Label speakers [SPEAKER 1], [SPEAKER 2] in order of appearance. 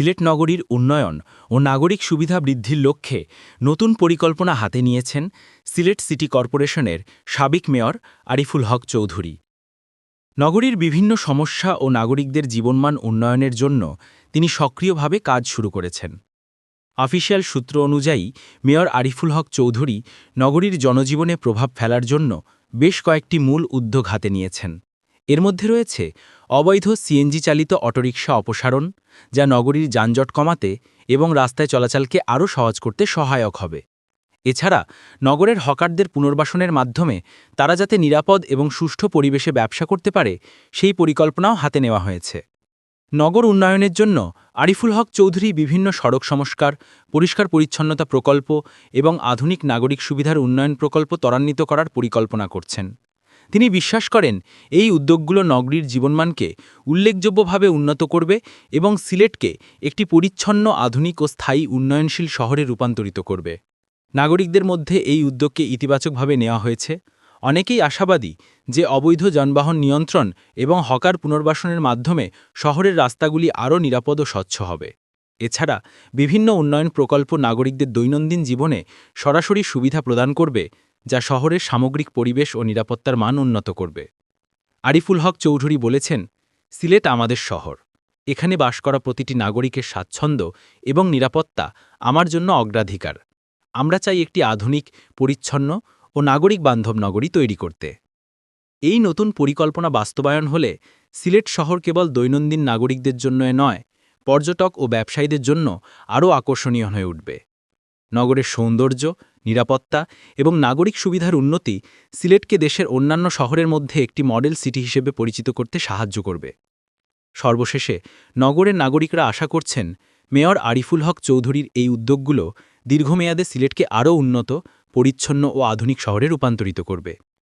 [SPEAKER 1] সিলেট নগরীর উন্নয়ন ও নাগরিক সুবিধা বৃদ্ধির লক্ষ্যে নতুন পরিকল্পনা হাতে নিয়েছেন সিলেট সিটি কর্পোরেশনের সাবেক মেয়র আরিফুল হক চৌধুরী। নগরীর বিভিন্ন সমস্যা ও নাগরিকদের জীবনমান উন্নয়নের জন্য তিনি সক্রিয়ভাবে কাজ শুরু করেছেন। অফিসিয়াল সূত্র অনুযায়ী, মেয়র আরিফুল হক চৌধুরী নগরীর জনজীবনে প্রভাব ফেলার জন্য বেশ কয়েকটি মূল উদ্যোগ হাতে নিয়েছেন। এর মধ্যে রয়েছে অবৈধ সিএনজি চালিত অটোরিকশা অপসারণ, যা নগরীর যানজট কমাতে এবং রাস্তায় চলাচলকে আরও সহজ করতে সহায়ক হবে। এছাড়া, নগরের হকারদের পুনর্বাসনের মাধ্যমে তারা যাতে নিরাপদ এবং সুষ্ঠু পরিবেশে ব্যবসা করতে পারে, সেই পরিকল্পনাও হাতে নেওয়া হয়েছে। নগর উন্নয়নের জন্য আরিফুল হক চৌধুরী বিভিন্ন সড়ক সংস্কার, পরিষ্কার পরিচ্ছন্নতা প্রকল্প এবং আধুনিক নাগরিক সুবিধার উন্নয়ন প্রকল্প ত্বরান্বিত করার পরিকল্পনা করছেন। তিনি বিশ্বাস করেন, এই উদ্যোগগুলো নগরীর জীবনমানকে উল্লেখযোগ্যভাবে উন্নত করবে এবং সিলেটকে একটি পরিচ্ছন্ন, আধুনিক ও স্থায়ী উন্নয়নশীল শহরে রূপান্তরিত করবে। নাগরিকদের মধ্যে এই উদ্যোগকে ইতিবাচকভাবে নেওয়া হয়েছে। অনেকেই আশাবাদী যে অবৈধ যানবাহন নিয়ন্ত্রণ এবং হকার পুনর্বাসনের মাধ্যমে শহরের রাস্তাগুলি আরও নিরাপদ ও স্বচ্ছ হবে। এছাড়া বিভিন্ন উন্নয়ন প্রকল্প নাগরিকদের দৈনন্দিন জীবনে সরাসরি সুবিধা প্রদান করবে যা শহরের সামগ্রিক পরিবেশ ও নিরাপত্তার মান উন্নত করবে। আরিফুল হক চৌধুরী বলেছেন, সিলেট আমাদের শহর। এখানে বাস করা প্রতিটি নাগরিকের স্বাচ্ছন্দ্য এবং নিরাপত্তা আমার জন্য অগ্রাধিকার। আমরা চাই একটি আধুনিক, পরিচ্ছন্ন ও নাগরিক বান্ধব নগরী তৈরি করতে। এই নতুন পরিকল্পনা বাস্তবায়ন হলে সিলেট শহর কেবল দৈনন্দিন নাগরিকদের জন্য নয়, পর্যটক ও ব্যবসায়ীদের জন্য আরও আকর্ষণীয় হয়ে উঠবে। নগরের সৌন্দর্য নিরাপত্তা এবং নাগরিক সুবিধার উন্নতি সিলেটকে দেশের অন্যান্য শহরের মধ্যে একটি মডেল সিটি হিসেবে পরিচিত করতে সাহায্য করবে। সর্বশেষে নগরের নাগরিকরা আশা করছেন মেয়র আরিফুল হক চৌধুরীর এই উদ্যোগগুলো দীর্ঘমেয়াদে সিলেটকে আরও উন্নত, পরিচ্ছন্ন ও আধুনিক শহরে রূপান্তরিত করবে।